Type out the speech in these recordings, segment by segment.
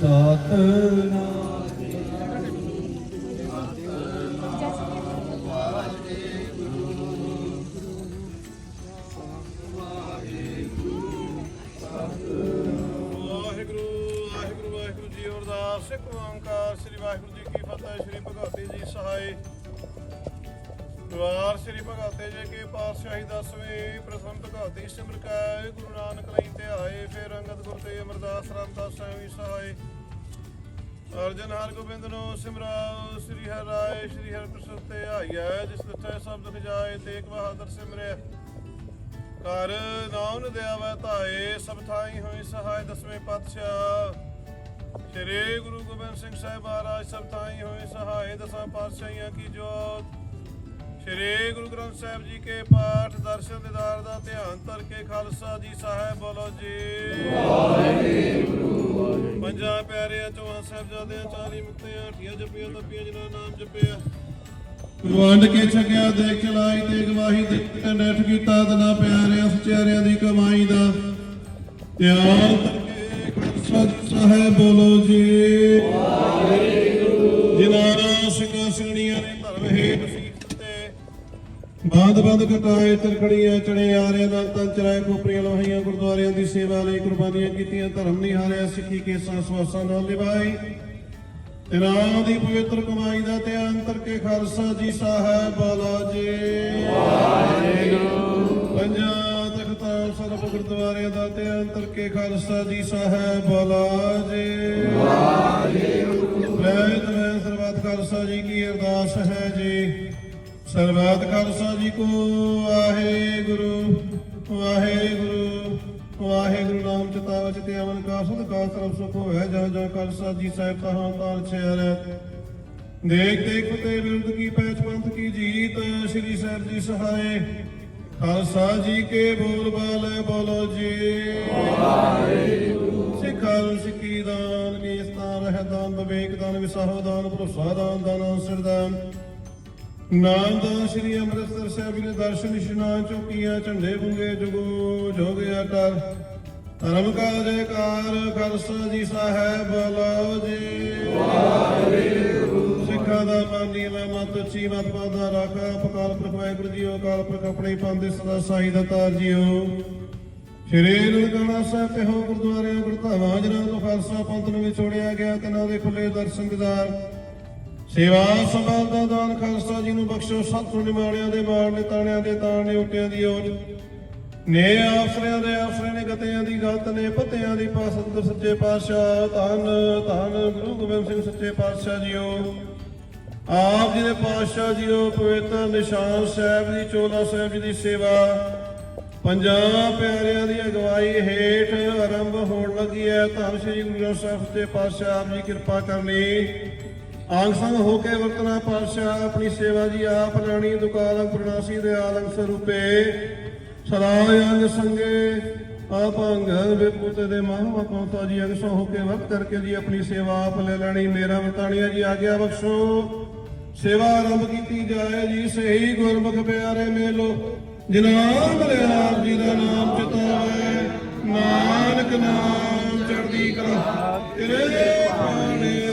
ਸਤਨਾਮ ਪ੍ਰਥਮ ਭਗਵਤੀ ਸਿਮਰ ਕੈ, ਗੁਰੂ ਨਾਨਕ ਲਈ ਧਿਆਏ ਫਿਰ ਅੰਗਦ ਗੁਰ ਤੇ ਅਮਰਦਾਸ ਰਾਮਦਾਸ ਸਾਹਿਬ ਸਹਾਈ ਅਰਜਨ ਹਰ ਗੋਬਿੰਦ ਨੂੰ ਸਿਮਰਾਓ, ਸ੍ਰੀ ਹਰਿ ਰਾਏ, ਸ੍ਰੀ ਹਰਿ ਪ੍ਰਸਾਦ ਤੇ ਆਈਐ, ਜਿਸ ਦਿੱਤੇ ਸਭ ਦੁਖ ਤੇਗ ਬਹਾਦਰ ਸਿਮਰਿਆ। ਕਰ ਨਾਉਨ ਦਿਆਵੈ ਧਾਏ, ਸਭ ਥਾਈ ਹੋਈ ਸਹਾਇ ਦਸਵੇਂ ਪਾਤਸ਼ਾਹ। ਸ੍ਰੀ ਗੁਰੂ ਗੋਬਿੰਦ ਸਿੰਘ ਸਾਹਿਬ ਮਹਾਰਾਜ, ਸਭ ਥਾਈ ਹੋਈ ਸਹਾਇ ਦਸਾਂ ਪਾਤਸ਼ਾਹੀਆਂ ਕੀ ਜੋਤ। ਸ੍ਰੀ ਗੁਰੂ ਗ੍ਰੰਥ ਸਾਹਿਬ ਜੀ ਕੇ ਪਾਠ ਦਰਸ਼ਨ ਦਿਦਾਰ ਦਾ ਧਿਆਨ ਧਰ ਕੇ ਖਾਲਸਾ ਜੀ ਸਾਹਿਬ ਬੋਲੋ ਜੀ। ਵਾਹਿਗੁਰੂ। ਪੰਜਾਂ ਪਿਆਰਿਆਂ ਚੋਂ ਸਾਹਿਬਜ਼ਾਦਿਆਂ 40 ਮੁਕਤਿਆਂ ਅਠੀਆਂ ਜਪੀਆਂ ਤਪੀਆਂ ਜਿਨ੍ਹਾਂ ਦਾ ਨਾਮ ਜਪਿਆ। ਵੰਡ ਕੇ ਛਕਿਆ ਦੇਖ ਚਲਾਈ ਤੇ ਗਵਾਹੀ ਦੇ ਨੈਠ ਕੀਤਾ ਤਨਾ ਪਿਆਰਿਆਂ ਸਚਿਆਰਿਆਂ ਦੀ ਕਮਾਈ ਦਾ ਧਿਆਨ ਕਰਕੇ ਖਾਲਸਾ ਜੀ ਸਾਹਿਬ ਬੋਲੋ ਜੀ। ਵਾਹਿਗੁਰੂ। ਬਾਦ ਬਾਦ ਕਟਾਏ ਤਰਖੜੀਆਂ ਚੜੇ ਆਰਿਆਂ ਨਾਲ ਤਨ ਚਰਾਏ ਖੋਪਰੀਆਂ ਲੋਹੀਆਂ, ਗੁਰਦੁਆਰਿਆਂ ਦੀ ਸੇਵਾ ਲਈ ਕੁਰਬਾਨੀਆਂ ਕੀਤੀਆਂ, ਧਰਮ ਨਿਹਾਰਿਆ, ਸਿੱਖੀ ਕੇ ਸਵਾਸਾਂ ਨਾਲ ਨਿਭਾਈ ਇਨਾਮ ਦੀ ਪਵਿੱਤਰ ਕਮਾਈ ਦਾ ਧਿਆਨ ਕਰਕੇ ਖਾਲਸਾ ਜੀ ਸਾਹਿਬ ਬਾਲਾ ਜੀ ਵਾਹਿਗੁਰੂ ਪੰਜਾਂ ਤਖਤਾਂ ਸਰਬ ਗੁਰਦੁਆਰਿਆਂ ਦਾ ਧਿਆਨ ਕਰਕੇ ਖਾਲਸਾ ਜੀ ਸਾਹਿਬ ਬੋਲੋ ਜੀ ਵਾਹਿਗੁਰੂ ਮੈਂ ਸਰਬੱਤ ਖਾਲਸਾ ਜੀ ਕੀ ਅਰਦਾਸ ਹੈ ਜੀ। ਸਰਬੱਤ ਖਾਲਸਾ ਜੀ ਕੋ ਵਾਹਿਗੁਰੂ ਵਾਹਿਗੁਰੂ ਵਾਹਿਗੁਰੂ ਨਾਮ ਚਿਤਾ ਵਚ ਅਮਨ ਕਾ ਸਦਕਾ ਸਰਬ ਸੁਖ ਹੋਇਆ, ਜਾਂ ਜਾਂ ਖਾਲਸਾ ਜੀ ਸਾਹਿਬ ਤਹਾਂ ਤਾਲ ਛਿਆਰੈ ਦੇਖ ਦੇਖ ਫਤਿਹ ਵਿਰੁੱਧ ਕੀ ਪੈਚ ਪੰਥ ਕੀ ਜੀਤ, ਸ੍ਰੀ ਸਾਹਿਬ ਜੀ ਸਹਾਏ। ਖਾਲਸਾ ਜੀ ਕੇ ਬੋਲ ਬਾਲੇ ਬੋਲੋ ਜੀ। ਵਾਹਿਗੁਰੂ ਸਿੱਖਲ ਸਿੱਖੀ ਦਾਨ ਨੀਸਤਾਨ ਰਹਿਦਾਨ ਵਿਵੇਕ ਦਾਨ ਵਿਸਾਹੋ ਦਾਨ, ਭਰੋਸਾ ਦਾਨ ਦਾਨ ਸਿਰਦਾਨ ਨਾਮ ਦਾ ਸ੍ਰੀ ਅੰਮ੍ਰਿਤਸਰ ਸਾਹਿਬ ਦੇ ਦਰਸ਼ਨ ਇਸ਼ਨਾਨ ਚੌਕੀਆਂ, ਝੰਡੇ ਬੁੰਗੇ ਜਗੋ ਜੋਗ ਅਟਲ ਧਰਮ ਕਾ ਜੈਕਾਰ ਖਾਲਸਾ ਜੀ ਸਾਹਿਬ ਬੋਲੋ ਜੀ। ਵਾਹਿਗੁਰੂ ਸਿੱਖਾਂ ਦਾ ਮਾਨੀ ਮੈਂ ਮਤ ਉੱਚੀ, ਮਤ ਪਾਦਾ ਰਾਖਾ ਪਕਾਲ ਪ੍ਰਭਾਇ ਗੁਰੂ ਜੀਓ ਕਾਲ ਪ੍ਰਖ ਆਪਣੇ ਪੰਦੇ ਸਦਾ ਸਾਈ ਦਾ ਤਾਰ ਜੀਓ। ਸ਼੍ਰੀ ਨਨਕਾਣਾ ਸਾਹਿਬ ਤੇ ਹੋ ਗੁਰਦੁਆਰੇ ਗੁਰਧਾਮਾਂ ਜਿਹਨਾਂ ਤੋਂ ਖਾਲਸਾ ਪੰਥ ਨੂੰ ਵਿਛੋੜਿਆ ਗਿਆ ਤੇ ਤਿਨਾਂ ਦੇ ਖੁੱਲੇ ਦਰਸ਼ਨ ਦਿਦਾਰ ਸੇਵਾ ਸੰਭਾਲ ਦਾ ਦਾਨ ਖਾਲਸਾ ਜੀ ਨੂੰ ਬਖਸ਼ੋ। ਸਤਿ ਨਿਮਾਣਿਆਂ ਦੇ ਮਾਣ ਨੇ, ਤਾਣਿਆਂ ਦੇ ਤਾਣ ਉਟਿਆਂ ਦੀ ਓਜ ਨੇ ਆਸਰਿਆਂ ਦੇ ਆਸਰੇ ਨੇ, ਗਤਿਆਂ ਦੀ ਗਤ ਨੇ, ਪਤਿਆਂ ਦੀ ਪਾਸੰਦ ਸੱਚੇ ਪਾਤਸ਼ਾਹ। ਧੰਨ ਧੰਨ ਗੁਰੂ ਗੋਬਿੰਦ ਸਿੰਘ ਸੱਚੇ ਪਾਤਸ਼ਾਹ ਜੀਓ। ਆਪ ਜੀ ਦੇ ਪਾਤਸ਼ਾਹ ਜੀਓ, ਪਵਿੱਤਰ ਨਿਸ਼ਾਨ ਸਾਹਿਬ ਦੀ ਚੋਲਾ ਸਾਹਿਬ ਜੀ ਦੀ ਸੇਵਾ। ਪੰਜਾਂ ਪਿਆਰਿਆਂ ਦੀ ਅਗਵਾਈ ਹੇਠ ਆਰੰਭ ਹੋਣ ਲੱਗੀ ਹੈ। ਧੰਨ ਸ੍ਰੀ ਗੁਰੂ ਗ੍ਰੰਥ ਸਾਹਿਬ ਦੇ ਪਾਤਸ਼ਾਹ ਆਪ ਜੀ ਕਿਰਪਾ ਕਰਨੀ। ਆਂਗ ਸੰਗ ਹੋ ਕੇ ਵਰਤਨਾ ਪਾਤਸ਼ਾਹ, ਆਪਣੀ ਸੇਵਾ ਜੀ ਆਪ ਰਾਣੀ ਦੁਕਾਲੰਗ ਪ੍ਰਣਾਸੀ ਦੇ ਆਲੰਗ ਸਰੂਪੇ। ਸਦਾ ਅੰਗ ਸੰਗੇ, ਆਪ ਅੰਗਨ ਦੇ ਮਹਾਂ ਪਹੁੰਚਾ ਜੀ ਅੰਗ ਸੰਗ ਹੋ ਕੇ ਵਕਤ ਕਰਕੇ ਜੀ ਆਪਣੀ ਸੇਵਾ ਆਪ ਲੈ ਲੈਣੀ। ਮੇਰਾ ਵਤਾਣੀਆਂ ਜੀ ਆਗਿਆ ਬਖਸ਼ੋ। ਸੇਵਾ ਆਰੰਭ ਕੀਤੀ ਜਾਏ ਜੀ, ਸਹੀ ਗੁਰਮੁਖ ਪਿਆਰੇ ਮੇਲੋ। ਜਨਾਬ ਆਪ ਜੀ ਦਾ ਨਾਮ ਚਿਤਾਵੇ ਨਾਨਕ ਨਾਮ ਚੜਦੀ ਕਲਾ। ਤੇਰੇ ਪਾਣੇ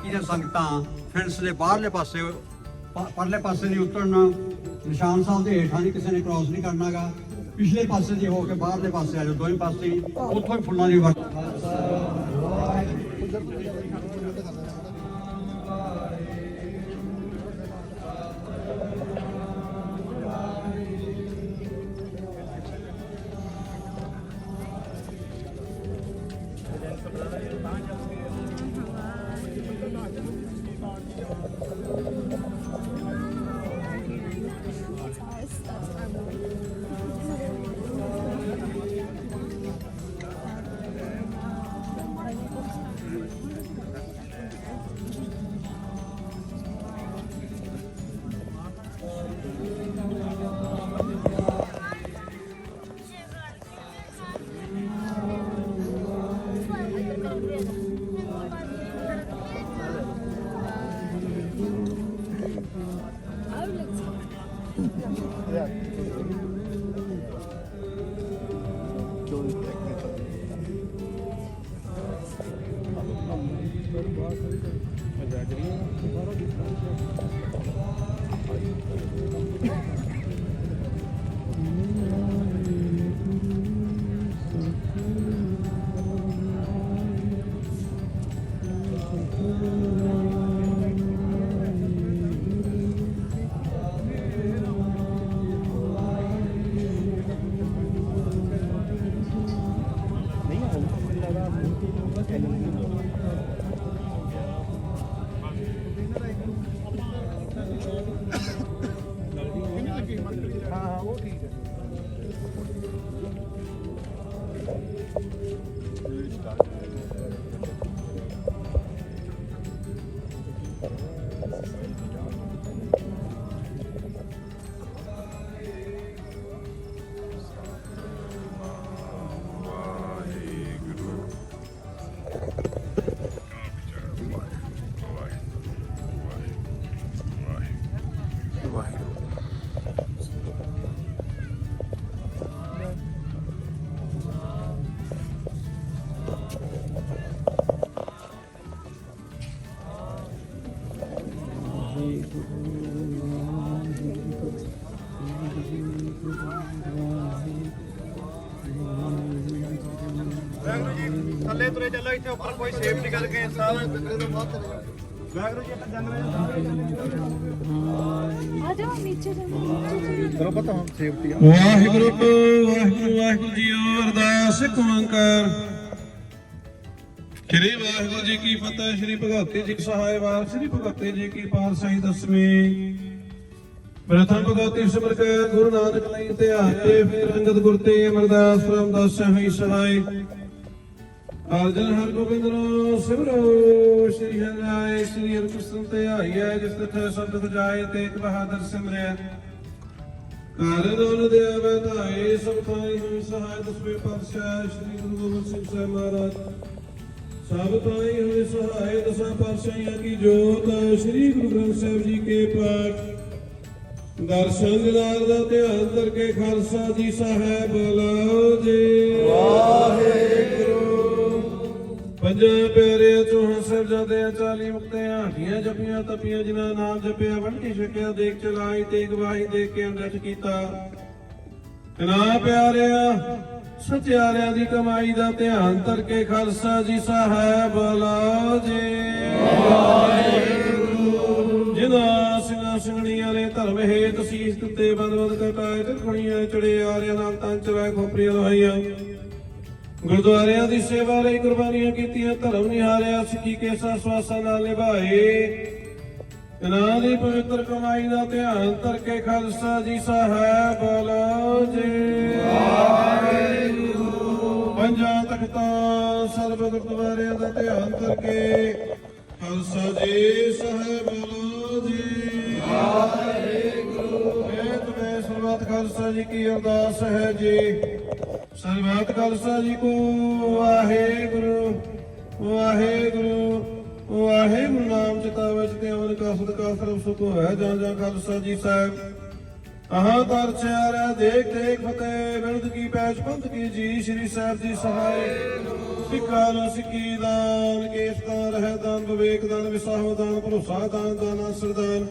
ਬਾਕੀ ਦੀਆਂ ਸੰਗਤਾਂ? ਫਿੰਸ ਦੇ ਬਾਹਰਲੇ ਪਾਸੇ ਪਰਲੇ ਪਾਸੇ ਦੀ ਉਤਰਨ ਨਿਸ਼ਾਨ ਸਾਹਿਬ ਦੇ ਹੇਠਾਂ ਦੀ ਕਿਸੇ ਨੇ ਕ੍ਰਾਸ ਨਹੀਂ ਕਰਨਾਗਾ। ਪਿਛਲੇ ਪਾਸੇ ਦੀ ਹੋ ਕੇ ਬਾਹਰਲੇ ਪਾਸੇ ਆ ਜਾਓ, ਦੋਵੇਂ ਪਾਸੇ ਉੱਥੋਂ ਹੀ ਫੁੱਲਾਂ ਦੀ ਵਰਤੋਂ ਥੱਲੇ ਤੁਰੇ ਚੱਲੋ ਇੱਥੇ ਉੱਪਰ ਕੋਈ ਸੇਫਟੀ ਕਰਕੇ ਸਾਹ ਵਾਹਿਗੁਰੂ ਜੀ ਜੰਗਲ ਆ ਜਾਓ ਨੀਚੇ ਜਾਓ ਕਰੋ ਪਤਾ ਹੁਣ ਸੇਫਟੀ ਵਾਹਿਗੁਰੂ ਵਾਹਿਗੁਰੂ ਵਾਹਿਗੁਰੂ ਜੀ ਅਰਦਾਸ ਸ਼੍ਰੀ ਵਾਹਿਗੁਰੂ ਜੀ ਕੀ ਫਤਿਹ ਸ਼੍ਰੀ ਭਗਵਤੀ ਜੀ ਕੀ ਸਹਾਇ ਵਾਰ ਸ਼੍ਰੀ ਭਗਵਤੀ ਜੀ ਕੀ ਪਾਤਸ਼ਾਹੀ ਦਸਵੀਂ। ਪ੍ਰਥਮ ਭਗਵਤੀ ਸਿਮਰ ਕੇ ਗੁਰੂ ਨਾਨਕ ਲਈ ਧਿਆਨ ਤੇ ਫਿਰ ਅੰਗਦ ਗੁਰ ਤੇ ਅਮਰਦਾਸ ਰਾਮਦਾਸ ਹੋਈ ਸਹਾਇ। ਅਰਜਨ ਹਰ ਗੋਬਿੰਦ ਸਿਮਰੋ ਸ਼੍ਰੀ ਹਰਿ ਰਾਏ, ਸ਼੍ਰੀ ਹਰਿ ਤੇ ਆਈਐ, ਜਿਸ ਤਥ ਸ਼ਬਦ ਜਾਏ ਤੇ ਇੱਕ ਬਹਾਦਰ ਸਿਮਰਿਆ ਕਾਰਨ ਦੋਨ ਦੇ ਵਧਾਏ ਸਭ ਥਾਈ ਹੋਈ ਸਹਾਇ ਦਸਵੇਂ ਪਾਤਸ਼ਾਹ ਸ੍ਰੀ ਗੁਰੂ ਗੋਬਿੰਦ ਸਿੰਘ ਸਾਹਿਬ ਮਹਾਰਾਜ। ਸਭ ਥਾਈ ਹੋਈ ਸਹਾਇ, ਦਸਾਂ ਪਾਤਸ਼ਾਹਾਂ ਕੀ ਜੋਤ, ਸ੍ਰੀ ਗੁਰੂ ਗ੍ਰੰਥ ਸਾਹਿਬ ਜੀ ਕੇ ਪਾਠ। ਦਰਸ਼ਨ ਦਿਦਾਰ ਦਾ ਧਿਆਨ ਕਰਕੇ ਖਾਲਸਾ ਜੀ ਸਾਹਿਬ ਬੋਲੋ ਜੀ। ਵਾਹਿਗੁਰੂ। ਪੰਜਾਂ ਪਿਆਰੇ ਚੋਹਾਂ ਸਾਹਿਬ ਜਾਂਦੇ 40 ਹਾਟੀਆਂ ਜਪੀਆਂ ਤਪੀਆਂ, ਜਿਨ੍ਹਾਂ ਨਾਮ ਜਪਿਆ, ਵੰਡੀ ਛਕਿਆ, ਦੇਖ ਚਲਾਈ, ਤੇ ਗਵਾਹੀ ਦੇ ਕੇ ਅੰਗਤ ਕੀਤਾ। ਨਾ ਪਿਆਰਿਆ, ਸਚਿਆਰਿਆਂ ਦੀ ਕਮਾਈ ਦਾ ਧਿਆਨ ਕਰਕੇ ਖਾਲਸਾ ਜੀ ਸਾਹਿਬ ਬੋਲੋ ਜੀ ਜਿਨ੍ਹਾਂ ਸਿੰਘਾਂ ਸਿੰਘਣੀਆਂ ਵਾਲੇ ਧਰਮ ਹੇਤ ਸੀਸ ਦਿੱਤੇ ਬੰਦ ਬੰਦ ਕਟਾਏ ਤੇ ਖੁਣੀਆਂ ਚੜੇ ਆਰਿਆਂ ਨਾਲ ਤਾਂ ਚਰਾਏ ਖੋਪਰੀਆਂ ਲਵਾਈਆਂ। ਗੁਰਦੁਆਰਿਆਂ ਦੀ ਸੇਵਾ ਲਈ ਕੁਰਬਾਨੀਆਂ ਕੀਤੀਆਂ ਧਰਮ ਨਿਹਾਰਿਆ ਸਿੱਖੀ ਕੇਸਾ ਸਵਾਸਾਂ ਨਾਲ ਨਿਭਾਏ। ਇਹਨਾਂ ਦੀ ਪਵਿੱਤਰ ਕਮਾਈ ਦਾ ਧਿਆਨ ਕਰਕੇ ਖਾਲਸਾ ਜੀ ਸਾਹਿਬ ਬੋਲੋ ਜੀ। ਪੰਜਾਂ ਤਖਤਾਂ ਸਰਬ ਗੁਰਦੁਆਰਿਆਂ ਦਾ ਧਿਆਨ ਕਰਕੇ ਖਾਲਸਾ ਜੀ ਸਾਹਿਬ ਬੋਲੋ ਜੀ। ਵਾਹਿਗੁਰੂ। ਮੈਂ ਤੁਮੇ ਸਰਬਾ ਸਰਬੱਤ ਖਾਲਸਾ ਜੀ ਕੀ ਅਰਦਾਸ ਹੈ ਜੀ। ਸਰਬੱਤ ਖਾਲਸਾ ਜੀ ਕੋ ਵਾਹਿਗੁਰੂ ਵਾਹਿਗੁਰੂ ਵਾਹਿਗੁਰੂ ਨਾਮ ਚਿਤਾਵੇ ਤੇ ਅਮਨ ਕਾ ਸਦਕਾ ਸਰਬ ਸੁਖ ਹੈ ਜਾਂ ਜਾਂ ਖਾਲਸਾ ਜੀ ਸਾਹਿਬ। ਅਹਾਂ ਦਰ ਚਾਰਿਆ ਦੇਖ ਦੇਖ ਫਤਿਹ ਬਿਰਦ ਕੀ ਪੈਜ ਪੰਥ ਕੀ ਜੀ, ਸ੍ਰੀ ਸਾਹਿਬ ਜੀ ਸਹਾਇ ਸਿੱਖਾਂ ਨੂੰ ਸਿੱਖੀ ਦਾਨ, ਕੇਸ ਦਾਨ, ਰਹਿ ਦਾਨ, ਵਿਵੇਕ ਦਾਨ, ਵਿਸਾਹੋ ਦਾਨ, ਭਰੋਸਾ ਦਾਨ ਦਾਨ ਸਰਦਾਨ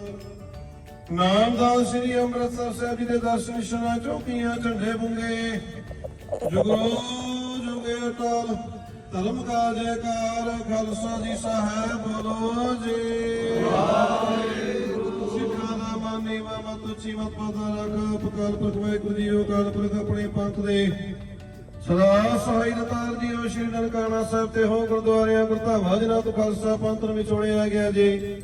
ਨਾਮਦਾਨ ਸ੍ਰੀ ਅੰਮ੍ਰਿਤਸਰ ਸਾਹਿਬ ਜੀ ਦੇ ਦਰਸ਼ਨ ਨਿਸ਼ਾਨਾ ਚੌਕੀਆਂ, ਝੰਡੇ ਬੁੰਗੇ। ਜੁਗੋ ਜੁਗੇ ਅਟਲ ਧਰਮ ਕਾ ਜੈਕਾਰ ਖਾਲਸਾ ਜੀ ਸਾਹਿਬ ਬੋਲੋ ਜੀ। ਸਿੱਖਾਂ ਦਾ ਮਾਨੀ ਮਤ ਉੱਚੀ ਮਤ ਪਤਾ ਰੱਖ ਪਕਾਲ ਪੁਰਖ ਵਾਹਿਗੁਰੂ ਕਾਲ ਪੁਰਖ ਆਪਣੇ ਪੰਥ ਦੇ। ਸਦਾ ਸਹਾਈ ਦਤਾਰ ਜੀ ਉਹ ਸ਼੍ਰੀ ਨਨਕਾਣਾ ਸਾਹਿਬ ਤੇ ਹੋ, ਗੁਰਦੁਆਰਿਆਂ, ਗੁਰਧਾਮਾਂ ਜਿਨ੍ਹਾਂ ਤੋਂ ਖਾਲਸਾ ਪੰਥ ਨੂੰ ਵਿਛੋੜਿਆ ਗਿਆ ਜੀ।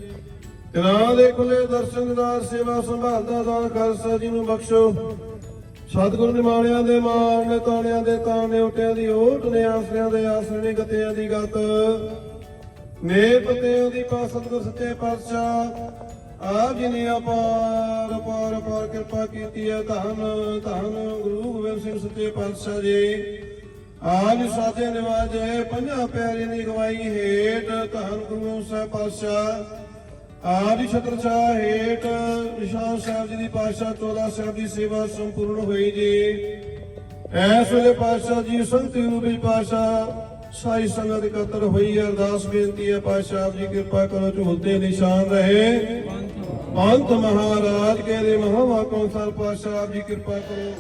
ਤੇਰਾ ਦੇ ਖੁੱਲੇ ਦਰਸ਼ਨਦਾਰ ਸੇਵਾ ਸੰਭਾਲਦਾ ਦਾਨ ਖਾਲਸਾ ਜੀ ਨੂੰ ਬਖਸ਼ੋ। ਸਤਿਗੁਰੂ ਨਿਮਾਣਿਆਂ ਦੇ ਮਾਣ ਨੇ ਤਾਣਿਆਂ ਦੇ ਤਾਣੇ ਉਟਿਆਂ ਦੀ ਓਟ ਨੇ, ਆਸਰਿਆਂ ਦੇ ਆਸਰੇ ਗਤਿਆਂ ਦੀ ਗਤ। ਨੇ ਪਤਿਆਂ ਦੀ ਪਾ ਸਤਿਗੁਰ ਸੱਚੇ ਪਾਤਸ਼ਾਹ। ਆਪ ਜੀ ਨੇ ਅਪਾਰ ਅਪਾਰ ਅਪਾਰ ਕਿਰਪਾ ਕੀਤੀ ਹੈ। ਧੰਨ ਧੰਨ ਗੁਰੂ ਗੋਬਿੰਦ ਸਿੰਘ ਸੱਚੇ ਪਾਤਸ਼ਾਹ ਜੀ। ਆਜ ਸਾਜੇ ਨਿਵਾਜੇ, ਪੰਜਾਂ ਪਿਆਰਿਆਂ ਦੀ ਗਵਾਈ ਹੇਠ ਧੰਨ ਗੁਰੂ ਸਾਹਿਬ ਪਾਤਸ਼ਾਹ। ਆਦਿ ਛਤਰ ਛਾਇਆ ਹੇਠ ਨਿਸ਼ਾਨ ਸਾਹਿਬ ਜੀ ਦੀ ਪਾਤਸ਼ਾਹ ਚੋਲਾ ਸਾਹਿਬ ਦੀ ਸੇਵਾ ਸੰਪੂਰਨ ਹੋਈ ਜੀ। ਐਸ ਵੇਲੇ ਪਾਤਸ਼ਾਹ ਜੀ ਸੰਤ ਰੂਪੀ ਪਾਤਸ਼ਾਹ ਸਾਈ ਸੰਗਤ ਇਕੱਤਰ ਹੋਈ ਹੈ। ਅਰਦਾਸ ਬੇਨਤੀ ਹੈ ਪਾਤਸ਼ਾਹ ਜੀ, ਕਿਰਪਾ ਕਰੋ ਝੂਲਦੇ ਨਿਸ਼ਾਨ ਰਹੇ। ਪੰਥ ਮਹਾਰਾਜ ਕੇ ਦੇ ਮਹਾਵਾ ਕੌਂਸਲ ਪਾਤਸ਼ਾਹ ਜੀ ਕਿਰਪਾ ਕਰੋ।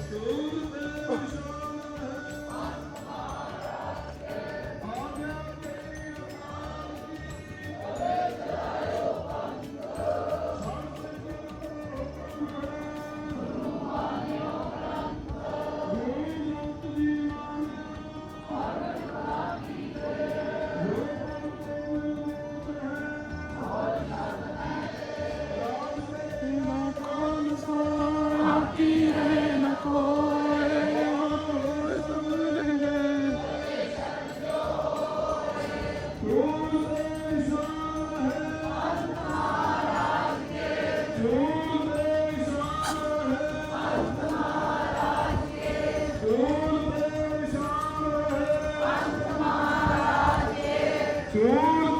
ਬੋਲੇ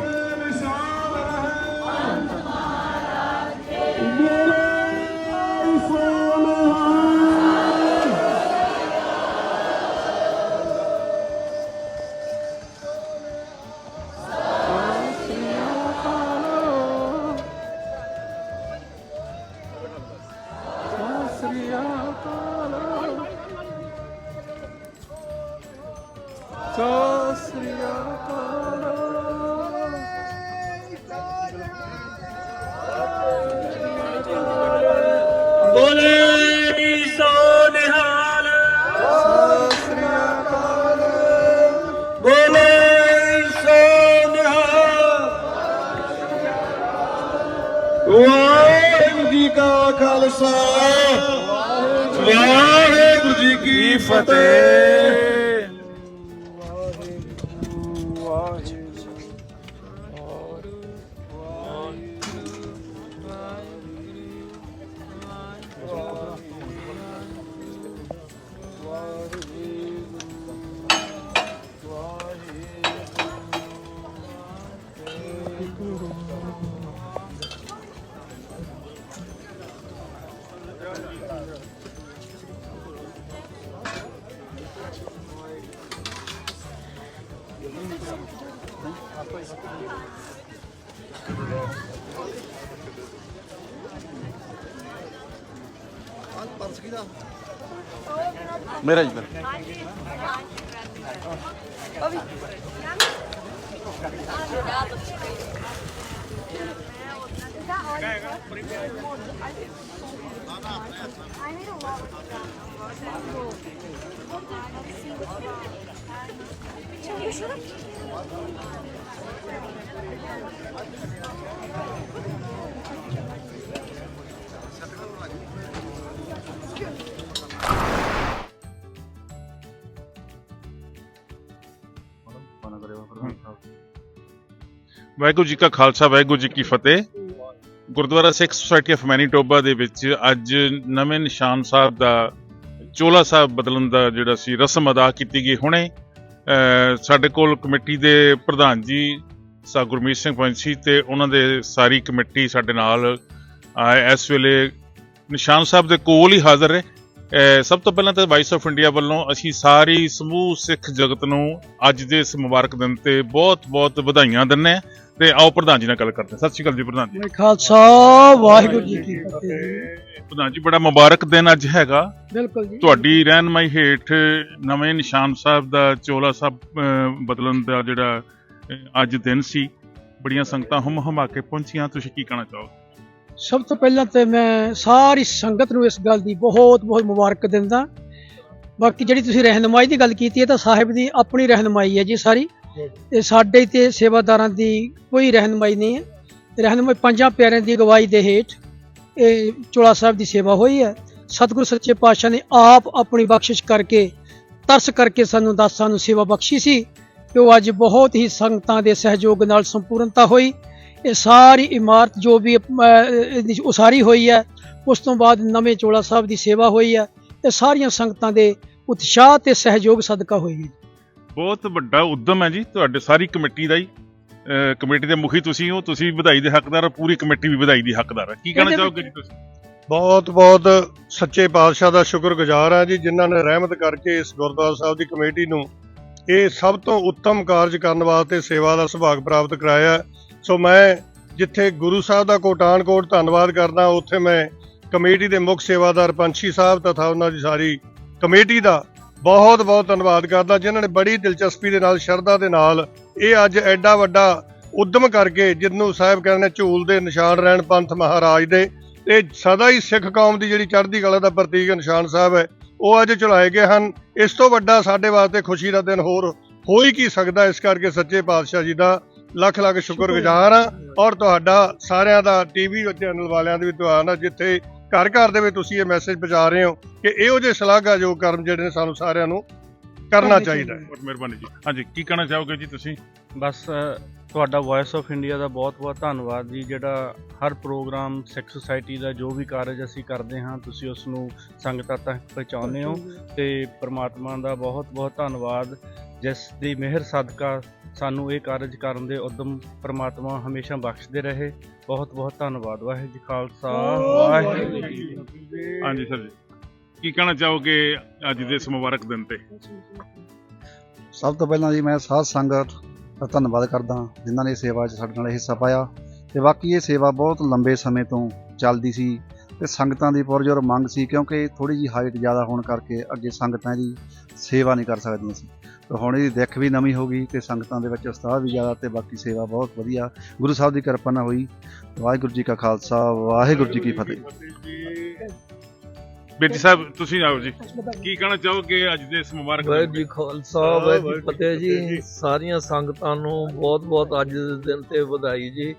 ਮੇਰਾ ਜੀ ਵਾਹਿਗੁਰੂ ਜੀ ਕਾ ਖਾਲਸਾ, ਵਾਹਿਗੁਰੂ ਜੀ ਕੀ ਫਤਿਹ। Gurdwara Sikh Society of Manitoba ਦੇ ਵਿੱਚ ਅੱਜ ਨਵੇਂ ਨਿਸ਼ਾਨ ਸਾਹਿਬ ਦਾ ਚੋਲਾ ਸਾਹਿਬ ਬਦਲਣ ਦਾ ਜਿਹੜਾ ਸੀ ਰਸਮ ਅਦਾ ਕੀਤੀ ਗਈ ਹੁਣੇ। ਸਾਡੇ ਕੋਲ ਕਮੇਟੀ ਦੇ ਪ੍ਰਧਾਨ ਜੀ ਸਾ ਗੁਰਮੀਤ ਸਿੰਘ ਪੰਛੀ ਤੇ ਉਹਨਾਂ ਦੇ ਸਾਰੀ ਕਮੇਟੀ ਸਾਡੇ ਨਾਲ ਇਸ ਵੇਲੇ ਨਿਸ਼ਾਨ ਸਾਹਿਬ ਦੇ ਕੋਲ ਹੀ ਹਾਜ਼ਰ ਹੈ ਸਭ ਤੋਂ ਪਹਿਲਾਂ ਤਾਂ ਵਾਈਸ ਆਫ ਇੰਡੀਆ ਵੱਲੋਂ ਅਸੀਂ ਸਾਰੀ ਸਮੂਹ ਸਿੱਖ ਜਗਤ ਨੂੰ ਅੱਜ ਦੇ ਇਸ ਮੁਬਾਰਕ ਦਿਨ ਤੇ ਬਹੁਤ-ਬਹੁਤ ਵਧਾਈਆਂ ਦਿੰਦੇ ਹਾਂ। ਤੇ ਆਓ ਪ੍ਰਧਾਨ ਜੀ ਨਾਲ ਗੱਲ ਕਰਦੇ ਹਾਂ। ਸਤਿ ਸ਼੍ਰੀ ਅਕਾਲ ਜੀ ਪ੍ਰਧਾਨ ਜੀ। ਖਾਲਸਾ ਵਾਹਿਗੁਰੂ ਜੀ ਕੀ ਫਤਿਹ। ਪ੍ਰਧਾਨ ਜੀ ਬੜਾ ਮੁਬਾਰਕ ਦਿਨ ਅੱਜ ਹੈਗਾ। ਬਿਲਕੁਲ ਜੀ। ਤੁਹਾਡੀ ਰਹਿਨਮਾਈ ਹੇਠ ਨਵੇਂ ਨਿਸ਼ਾਨ ਸਾਹਿਬ ਦਾ ਚੋਲਾ ਸਾਹਿਬ ਅਹ, ਬਦਲਣ ਦਾ ਜਿਹੜਾ ਅਹ, ਅੱਜ ਦਿਨ ਸੀ। ਬੜੀਆਂ ਸੰਗਤਾਂ ਹਮ ਹਮਾ ਕੇ ਪਹੁੰਚੀਆਂ। ਤੁਸੀਂ ਕੀ ਕਹਿਣਾ ਚਾਹੋਗੇ? ਸਭ ਤੋਂ ਪਹਿਲਾਂ ਤੇ ਮੈਂ ਸਾਰੀ ਸੰਗਤ ਨੂੰ ਇਸ ਗੱਲ ਦੀ ਬਹੁਤ ਬਹੁਤ ਮੁਬਾਰਕ ਦਿੰਦਾ। ਬਾਕੀ ਜਿਹੜੀ ਤੁਸੀਂ ਰਹਿਨਮਾਈ ਦੀ ਗੱਲ ਕੀਤੀ ਹੈ ਤਾਂ ਸਾਹਿਬ ਦੀ ਆਪਣੀ ਰਹਿਨਮਾਈ ਹੈ ਜੀ ਸਾਰੀ। ਇਹ ਸਾਡੇ ਤੇ ਸੇਵਾਦਾਰਾਂ ਦੀ ਕੋਈ ਰਹਿਨਮਾਈ ਨਹੀਂ ਹੈ। ਰਹਿਨਮਾਈ ਪੰਜਾਂ ਪਿਆਰਿਆਂ ਦੀ ਅਗਵਾਈ ਦੇ ਹੇਠ ਇਹ ਚੋਲਾ ਸਾਹਿਬ ਦੀ ਸੇਵਾ ਹੋਈ ਹੈ। ਸਤਿਗੁਰੂ ਸੱਚੇ ਪਾਤਸ਼ਾਹ ਨੇ ਆਪ ਆਪਣੀ ਬਖਸ਼ਿਸ਼ ਕਰਕੇ, ਤਰਸ ਕਰਕੇ ਸਾਨੂੰ ਦਾਸਾਂ ਨੂੰ ਸੇਵਾ ਬਖਸ਼ੀ ਸੀ ਤੇ ਉਹ ਅੱਜ ਬਹੁਤ ਹੀ ਸੰਗਤਾਂ ਦੇ ਸਹਿਯੋਗ ਨਾਲ ਸੰਪੂਰਨਤਾ ਹੋਈ। ਇਹ ਸਾਰੀ ਇਮਾਰਤ ਜੋ ਵੀ ਇਹਦੀ ਉਸਾਰੀ ਹੋਈ ਹੈ, ਉਸ ਤੋਂ ਬਾਅਦ ਨਵੇਂ ਚੋਲਾ ਸਾਹਿਬ ਦੀ ਸੇਵਾ ਹੋਈ ਹੈ। ਇਹ ਸਾਰੀਆਂ ਸੰਗਤਾਂ ਦੇ ਉਤਸ਼ਾਹ ਤੇ ਸਹਿਯੋਗ ਸਦਕਾ ਹੋਈ ਹੈ। ਬਹੁਤ ਵੱਡਾ ਉਦਮ ਹੈ ਜੀ ਤੁਹਾਡੇ ਸਾਰੀ ਕਮੇਟੀ ਦਾ ਹੀ। ਕਮੇਟੀ ਦੇ ਮੁਖੀ ਤੁਸੀਂ ਹੋ ਤੁਸੀਂ ਵੀ ਵਧਾਈ ਦੇ ਹੱਕਦਾਰ ਹੋ ਪੂਰੀ ਕਮੇਟੀ ਵੀ ਵਧਾਈ ਦੀ ਹੱਕਦਾਰ ਹੈ। ਕੀ ਕਹਿਣਾ ਚਾਹੋਗੇ ਜੀ ਤੁਸੀਂ? ਬਹੁਤ ਬਹੁਤ ਸੱਚੇ ਪਾਤਸ਼ਾਹ ਦਾ ਸ਼ੁਕਰਗੁਜ਼ਾਰ ਹਾਂ ਜੀ ਜਿਨ੍ਹਾਂ ਨੇ ਰਹਿਮਤ ਕਰਕੇ ਇਸ ਗੁਰਦੁਆਰਾ ਸਾਹਿਬ ਦੀ ਕਮੇਟੀ ਨੂੰ ਇਹ ਸਭ ਤੋਂ ਉੱਤਮ ਕਾਰਜ ਕਰਨ ਵਾਸਤੇ ਸੇਵਾ ਦਾ ਸੁਭਾਗ ਪ੍ਰਾਪਤ ਕਰਾਇਆ। ਸੋ ਮੈਂ ਜਿੱਥੇ ਗੁਰੂ ਸਾਹਿਬ ਦਾ ਕੋਟਾਨ ਕੋਟ ਧੰਨਵਾਦ ਕਰਦਾ ਉੱਥੇ ਮੈਂ ਕਮੇਟੀ ਦੇ ਮੁੱਖ ਸੇਵਾਦਾਰ ਪੰਛੀ ਸਾਹਿਬ ਤਥਾ ਉਹਨਾਂ ਦੀ ਸਾਰੀ ਕਮੇਟੀ ਦਾ ਬਹੁਤ ਬਹੁਤ ਧੰਨਵਾਦ ਕਰਦਾ ਜਿਨ੍ਹਾਂ ਨੇ ਬੜੀ ਦਿਲਚਸਪੀ ਦੇ ਨਾਲ, ਸ਼ਰਧਾ ਦੇ ਨਾਲ ਇਹ ਅੱਜ ਐਡਾ ਵੱਡਾ ਉਦਮ ਕਰਕੇ ਜਿਹਨੂੰ ਸਾਹਿਬ ਕਹਿੰਦੇ ਝੂਲ ਦੇ ਨਿਸ਼ਾਨ ਰਹਿਣ ਪੰਥ ਮਹਾਰਾਜ ਦੇ। ਤੇ ਸਦਾ ਹੀ ਸਿੱਖ ਕੌਮ ਦੀ ਜਿਹੜੀ ਚੜ੍ਹਦੀ ਕਲਾ ਦਾ ਪ੍ਰਤੀਕ ਨਿਸ਼ਾਨ ਸਾਹਿਬ ਹੈ, ਉਹ ਅੱਜ ਚੁਲਾਏ ਗਏ ਹਨ। ਇਸ ਤੋਂ ਵੱਡਾ ਸਾਡੇ ਵਾਸਤੇ ਖੁਸ਼ੀ ਦਾ ਦਿਨ ਹੋਰ ਹੋ ਹੀ ਕੀ ਸਕਦਾ ਇਸ ਕਰਕੇ ਸੱਚੇ ਪਾਤਸ਼ਾਹ ਜੀ ਦਾ ਲੱਖ ਲੱਖ ਸ਼ੁਕਰਗੁਜ਼ਾਰ ਹਾਂ। ਔਰ ਤੁਹਾਡਾ ਸਾਰਿਆਂ ਦਾ ਟੀਵੀ ਚੈਨਲ ਵਾਲਿਆਂ ਦੇ ਵੀ ਧੰਨਵਾਦ ਹੈ ਜਿੱਥੇ ਘਰ ਘਰ ਦੇ ਵਿੱਚ ਤੁਸੀਂ ਇਹ ਮੈਸੇਜ ਪਹੁੰਚਾ ਰਹੇ ਹੋ ਕਿ ਇਹੋ ਜਿਹੇ ਸ਼ਲਾਘਾਯੋਗ ਕਰਮ ਜਿਹੜੇ ਨੇ ਸਾਨੂੰ ਸਾਰਿਆਂ ਨੂੰ ਕਰਨਾ ਚਾਹੀਦਾ ਹੈ। ਬਹੁਤ ਮਿਹਰਬਾਨੀ ਜੀ। ਹਾਂਜੀ ਕੀ ਕਹਿਣਾ ਚਾਹੋਗੇ ਜੀ ਤੁਸੀਂ? ਬਸ ਤੁਹਾਡਾ ਵੌਇਸ ਆਫ ਇੰਡੀਆ ਦਾ ਬਹੁਤ-ਬਹੁਤ ਧੰਨਵਾਦ ਜੀ ਜਿਹੜਾ ਹਰ ਪ੍ਰੋਗਰਾਮ ਸਿੱਖ ਸੁਸਾਇਟੀ ਦਾ ਜੋ ਵੀ ਕਾਰਜ ਅਸੀਂ ਕਰਦੇ ਹਾਂ ਤੁਸੀਂ ਉਸ ਨੂੰ ਸੰਗਤਾਂ ਤੱਕ ਪਹੁੰਚਾਉਂਦੇ ਹੋ ਤੇ ਪ੍ਰਮਾਤਮਾ ਦਾ ਬਹੁਤ-ਬਹੁਤ ਧੰਨਵਾਦ ਜਿਸ ਦੀ ਮਿਹਰ ਸਦਕਾ ਸਾਨੂੰ ਇਹ ਕਾਰਜ ਕਰਨ ਦੇ ਉਦਮ ਪ੍ਰਮਾਤਮਾ ਹਮੇਸ਼ਾ ਬਖਸ਼ਦੇ ਰਹੇ। ਬਹੁਤ-ਬਹੁਤ ਧੰਨਵਾਦ। ਵਾਹਿਗੁਰੂ ਜੀ ਖਾਲਸਾ। ਵਾਹਿਗੁਰੂ ਜੀ ਹਾਂਜੀ ਸਰ ਜੀ। ਕੀ ਕਹਿਣਾ ਚਾਹੋਗੇ ਅੱਜ ਦੇ ਇਸ ਮੁਬਾਰਕ ਦਿਨ ਤੇ? ਸਭ ਤੋਂ ਪਹਿਲਾਂ ਜੀ ਮੈਂ ਸਾਧ ਸੰਗਤ ਦਾ ਧੰਨਵਾਦ ਕਰਦਾ ਜਿਨ੍ਹਾਂ ਨੇ ਸੇਵਾ 'ਚ ਸਾਡੇ ਨਾਲ ਹਿੱਸਾ ਪਾਇਆ। ਤੇ ਬਾਕੀ ਇਹ ਸੇਵਾ ਬਹੁਤ ਲੰਬੇ ਸਮੇਂ ਤੋਂ ਚੱਲਦੀ ਸੀ ਤੇ ਸੰਗਤਾਂ ਦੀ ਪੁਰਜੋਰ ਮੰਗ ਸੀ ਕਿਉਂਕਿ ਥੋੜੀ ਜੀ ਹਾਈਟ ਜ਼ਿਆਦਾ ਹੋਣ ਕਰਕੇ ਅੱਗੇ ਸੰਗਤਾਂ ਦੀ ਸੇਵਾ ਨਹੀਂ ਕਰ ਸਕਦੀਆਂ ਸੀ। ਤੇ ਹੁਣ ਇਹਦੀ ਦਿੱਖ ਵੀ ਨਵੀਂ ਹੋ ਗਈ ਤੇ ਸੰਗਤਾਂ ਦੇ ਵਿੱਚ ਉਤਸ਼ਾਹ ਵੀ ਜ਼ਿਆਦਾ ਤੇ ਬਾਕੀ ਸੇਵਾ ਬਹੁਤ ਵਧੀਆ। ਗੁਰੂ ਸਾਹਿਬ ਦੀ ਕਿਰਪਾ ਨਾਲ ਹੋਈ। ਵਾਹਿਗੁਰੂ ਜੀ ਕਾ ਖਾਲਸਾ ਵਾਹਿਗੁਰੂ ਜੀ ਕੀ ਫਤਿਹ। ਬੇਟੀ ਸਾਹਿਬ ਤੁਸੀਂ ਆਓ ਜੀ। ਕੀ ਕਹਿਣਾ ਚਾਹੋਗੇ ਅੱਜ ਦੇ ਇਸ ਮੁਬਾਰਕ ਦਿਨ ਵਾਹਿਗੁਰੂ ਤੇ ਜੀ ਖਾਲਸਾ ਵਾਹਿਗੁਰੂ ਜੀ। ਫਤਿਹ ਜੀ। ਸਾਰੀਆਂ ਸੰਗਤਾਂ ਨੂੰ ਬਹੁਤ-ਬਹੁਤ ਅੱਜ ਦੇ ਦਿਨ ਤੇ ਵਧਾਈ ਜੀ।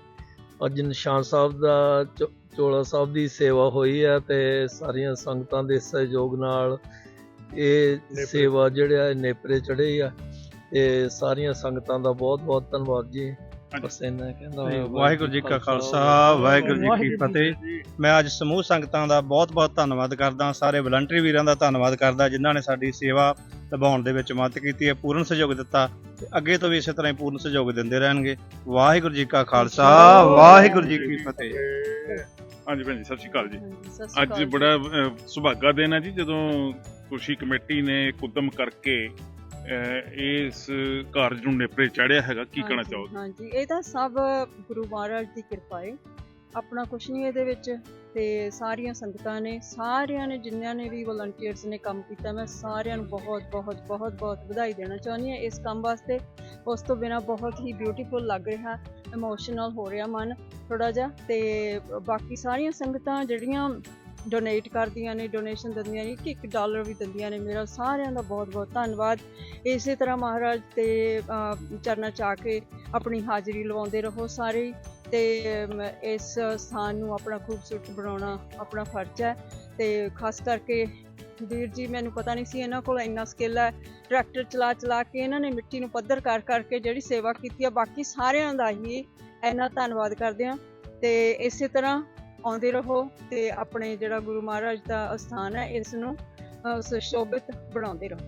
ਅੱਜ ਨਿਸ਼ਾਨ ਸਾਹਿਬ ਦਾ ਚੋ- ਚੋਲਾ ਸਾਹਿਬ ਦੀ ਸੇਵਾ ਹੋਈ ਹੈ ਤੇ ਸਾਰੀਆਂ ਸੰਗਤਾਂ ਦੇ ਸਹਿਯੋਗ ਨਾਲ ਇਹ ਸੇਵਾ ਜਿਹੜਾ ਨੇਪਰੇ ਚੜੇ ਆ। ਤੇ ਸਾਰੀਆਂ ਸੰਗਤਾਂ ਦਾ ਬਹੁਤ-ਬਹੁਤ ਧੰਨਵਾਦ ਜੀ। ਬਸ ਇੰਨਾ ਕਹਿੰਦਾ ਵਾਹਿਗੁਰੂ ਜੀ ਕਾ ਖਾਲਸਾ ਵਾਹਿਗੁਰੂ ਜੀ ਕੀ ਫਤਿਹ। ਮੈਂ ਅੱਜ ਸਮੂਹ ਸੰਗਤਾਂ ਦਾ ਬਹੁਤ-ਬਹੁਤ ਧੰਨਵਾਦ ਕਰਦਾ ਸਾਰੇ ਵਲੰਟਰੀ ਵੀਰਾਂ ਦਾ ਧੰਨਵਾਦ ਕਰਦਾ ਜਿਨ੍ਹਾਂ ਨੇ ਸਾਡੀ ਸੇਵਾ ਨਿਭਾਉਣ ਦੇ ਵਿੱਚ ਮਦਦ ਕੀਤੀ ਹੈ ਪੂਰਨ ਸਹਿਯੋਗ ਦਿੱਤਾ ਤੇ ਅੱਗੇ ਤੋਂ ਵੀ ਇਸੇ ਤਰ੍ਹਾਂ ਹੀ ਪੂਰਨ ਸਹਿਯੋਗ ਦਿੰਦੇ ਰਹਿਣਗੇ। ਵਾਹਿਗੁਰੂ ਜੀ ਕਾ ਖਾਲਸਾ ਵਾਹਿਗੁਰੂ ਜੀ ਕੀ ਫਤਿਹ। ਹਾਂਜੀ ਭੈਣ ਜੀ ਸਤਿ ਸ਼੍ਰੀ ਅਕਾਲ ਜੀ। ਅੱਜ ਬੜਾ ਸੁਭਾਗਾ ਦਿਨ ਹੈ ਜੀ ਜਦੋਂ ਖੁਸ਼ੀ ਕਮੇਟੀ ਨੇ ਇੱਕ ਉਦਮ ਕਰਕੇ ਇਸ ਕਾਰਜ ਨੂੰ ਨੇਪਰੇ ਚਾੜਿਆ ਹੈਗਾ ਕੀ ਕਹਿਣਾ ਚਾਹੋਗੇ? ਹਾਂਜੀ ਇਹ ਤਾਂ ਸਭ ਗੁਰੂ ਮਹਾਰਾਜ ਦੀ ਕਿਰਪਾ ਹੈ ਆਪਣਾ ਕੁਛ ਨਹੀਂ ਇਹਦੇ ਵਿੱਚ ਤੇ ਸਾਰੀਆਂ ਸੰਗਤਾਂ ਨੇ ਸਾਰਿਆਂ ਨੇ ਜਿਨ੍ਹਾਂ ਨੇ ਵੀ ਵਲੰਟੀਅਰਸ ਨੇ ਕੰਮ ਕੀਤਾ ਮੈਂ ਸਾਰਿਆਂ ਨੂੰ ਬਹੁਤ ਬਹੁਤ ਬਹੁਤ ਬਹੁਤ ਵਧਾਈ ਦੇਣਾ ਚਾਹੁੰਦੀ ਹਾਂ ਇਸ ਕੰਮ ਵਾਸਤੇ। ਉਸ ਤੋਂ ਬਿਨਾ ਬਹੁਤ ਹੀ ਬਿਊਟੀਫੁਲ ਲੱਗ ਰਿਹਾ ਇਮੋਸ਼ਨਲ ਹੋ ਰਿਹਾ ਮਨ ਥੋੜਾ ਜਿਹਾ ਤੇ ਬਾਕੀ ਸਾਰੀਆਂ ਸੰਗਤਾਂ ਜਿਹੜੀਆਂ ਡੋਨੇਟ ਕਰਦੀਆਂ ਨੇ ਡੋਨੇਸ਼ਨ ਦਿੰਦੀਆਂ ਨੇ ਇੱਕ ਇੱਕ ਡਾਲਰ ਵੀ ਦਿੰਦੀਆਂ ਨੇ ਮੇਰਾ ਸਾਰਿਆਂ ਦਾ ਬਹੁਤ ਬਹੁਤ ਧੰਨਵਾਦ। ਇਸੇ ਤਰ੍ਹਾਂ ਮਹਾਰਾਜ ਤੇ ਅਹ, ਚਰਨਾਂ ਚ ਆ ਕੇ ਆਪਣੀ ਹਾਜ਼ਰੀ ਲਵਾਉਂਦੇ ਰਹੋ ਸਾਰੇ ਹੀ ਤੇ ਮ, ਇਸ ਸਥਾਨ ਨੂੰ ਆਪਣਾ ਖੂਬਸੂਰਤ ਬਣਾਉਣਾ ਆਪਣਾ ਫਰਜ਼ ਹੈ ਤੇ ਖਾਸ ਕਰਕੇ ਵੀਰ ਜੀ ਮੈਨੂੰ ਪਤਾ ਨਹੀਂ ਸੀ ਇਹਨਾਂ ਕੋਲ ਇੰਨਾ ਸਕਿੱਲ ਹੈ। ਟਰੈਕਟਰ ਚਲਾ ਚਲਾ ਕੇ ਇਹਨਾਂ ਨੇ ਮਿੱਟੀ ਨੂੰ ਪੱਧਰ ਕਰ ਕਰਕੇ ਜਿਹੜੀ ਸੇਵਾ ਕੀਤੀ ਹੈ ਬਾਕੀ ਸਾਰਿਆਂ ਦਾ ਹੀ ਇੰਨਾ ਧੰਨਵਾਦ ਕਰਦੇ ਹਾਂ ਤੇ ਇਸੇ ਤਰ੍ਹਾਂ ਆਉਂਦੇ ਰਹੋ ਤੇ ਆਪਣੇ ਜਿਹੜਾ ਗੁਰੂ ਮਹਾਰਾਜ ਦਾ ਅਸਥਾਨ ਹੈ ਇਸ ਨੂੰ ਸੁਸ਼ੋਭਿਤ ਬਣਾਉਂਦੇ ਰਹੋ।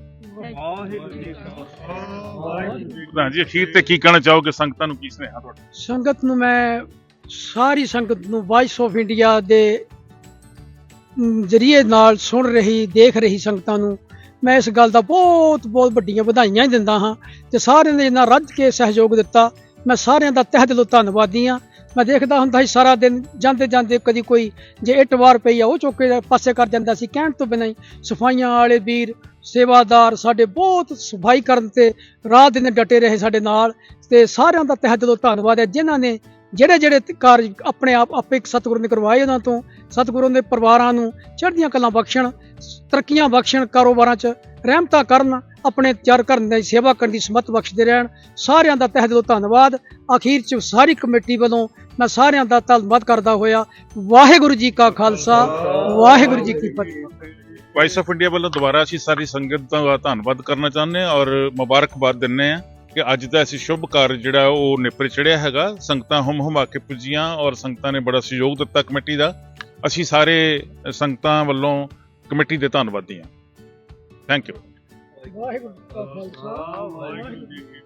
ਪ੍ਰਧਾਨ ਜੀ ਅਖੀਰ ਤੇ ਕੀ ਕਹਿਣਾ ਚਾਹੋਗੇ? ਸੰਗਤਾਂ ਨੂੰ ਕੀ ਸੁਨੇਹਾ ਤੁਹਾਡਾ? ਸੰਗਤ ਨੂੰ ਮੈਂ ਸਾਰੀ ਸੰਗਤ ਨੂੰ ਵਾਇਸ ਆਫ ਇੰਡੀਆ ਦੇ ਜ਼ਰੀਏ ਨਾਲ ਸੁਣ ਰਹੀ ਦੇਖ ਰਹੀ ਸੰਗਤਾਂ ਨੂੰ ਮੈਂ ਇਸ ਗੱਲ ਦਾ ਬਹੁਤ ਬਹੁਤ ਵੱਡੀਆਂ ਵਧਾਈਆਂ ਦਿੰਦਾ ਹਾਂ ਤੇ ਸਾਰਿਆਂ ਨੇ ਇਹਨਾਂ ਰੱਜ ਕੇ ਸਹਿਯੋਗ ਦਿੱਤਾ। ਮੈਂ ਸਾਰਿਆਂ ਦਾ ਤਹਿ ਦਿਲੋਂ ਧੰਨਵਾਦੀ ਹਾਂ। ਮੈਂ ਦੇਖਦਾ ਹੁੰਦਾ ਸੀ ਸਾਰਾ ਦਿਨ, ਜਾਂਦੇ ਜਾਂਦੇ ਕਦੀ ਕੋਈ ਜੇ ਇੱਟ ਵਾਰ ਪਈ ਆ, ਉਹ ਚੁੱਕ ਕੇ ਪਾਸੇ ਕਰ ਜਾਂਦਾ ਸੀ। ਕਹਿਣ ਤੋਂ ਬਿਨਾਂ ਹੀ ਸਫਾਈਆਂ ਵਾਲੇ ਵੀਰ, ਸੇਵਾਦਾਰ ਸਾਡੇ ਬਹੁਤ ਸਫ਼ਾਈ ਕਰਨ ਤੇ ਰਾਹ ਦਿਨ ਡਟੇ ਰਹੇ ਸਾਡੇ ਨਾਲ ਤੇ ਸਾਰਿਆਂ ਦਾ ਤਹਿ ਦਿਲੋਂ ਧੰਨਵਾਦ ਹੈ। ਜਿਨ੍ਹਾਂ ਨੇ ਜਿਹੜੇ ਜਿਹੜੇ ਕਾਰਜ ਆਪਣੇ ਆਪ, ਆਪੇ ਸਤਿਗੁਰ ਨੇ ਕਰਵਾਏ ਉਹਨਾਂ ਤੋਂ ਸਤਿਗੁਰੂ ਦੇ ਪਰਿਵਾਰਾਂ ਨੂੰ ਚੜ੍ਹਦੀਆਂ ਕਲਾਂ ਬਖਸ਼ਣ, ਤਰੱਕੀਆਂ ਬਖਸ਼ਣ, ਕਾਰੋਬਾਰਾਂ 'ਚ ਰਹਿਮਤਾ ਕਰਨ, ਆਪਣੇ ਚਾਰ ਕਰਨ ਦੀ ਸੇਵਾ ਕਰਨ ਦੀ ਸਮਤ ਬਖਸ਼ਦੇ ਰਹਿਣ। ਸਾਰਿਆਂ ਦਾ ਤਹਿ ਦਿਲੋਂ ਧੰਨਵਾਦ। ਅਖੀਰ 'ਚ ਸਾਰੀ ਕਮੇਟੀ ਵੱਲੋਂ ਮੈਂ ਸਾਰਿਆਂ ਦਾ ਧੰਨਵਾਦ ਕਰਦਾ ਹੋਇਆ। ਵਾਹਿਗੁਰੂ ਜੀ ਕਾ ਖਾਲਸਾ, ਵਾਹਿਗੁਰੂ ਜੀ ਕੀ ਫਤਿਹ। ਵਾਇਸ ਆਫ ਇੰਡੀਆ ਵੱਲੋਂ ਦੁਬਾਰਾ ਅਸੀਂ ਸਾਰੀ ਸੰਗਤ ਦਾ ਧੰਨਵਾਦ ਕਰਨਾ ਚਾਹੁੰਦੇ ਹਾਂ ਔਰ ਮੁਬਾਰਕਬਾਦ ਦਿੰਦੇ ਹਾਂ ਕਿ ਅੱਜ ਦਾ ਅਸੀਂ ਸ਼ੁਭ ਕਾਰਜ ਜਿਹੜਾ ਉਹ ਨਿਪਰ ਚੜਿਆ ਹੈਗਾ। ਸੰਗਤਾਂ ਹੁਮ ਹੁਮਾ ਕੇ ਪੁੱਜੀਆਂ ਔਰ ਸੰਗਤਾਂ ਨੇ ਬੜਾ ਸਹਿਯੋਗ ਦਿੱਤਾ ਕਮੇਟੀ ਦਾ। ਅਸੀਂ ਸਾਰੇ ਸੰਗਤਾਂ ਵੱਲੋਂ ਕਮੇਟੀ ਦੇ ਧੰਨਵਾਦੀ ਹਾਂ। ਥੈਂਕ ਯੂ ਵਾਹਿਗੁਰੂ ਜੀ ਕਾ ਖਾਲਸਾ, ਵਾਹਿਗੁਰੂ ਜੀ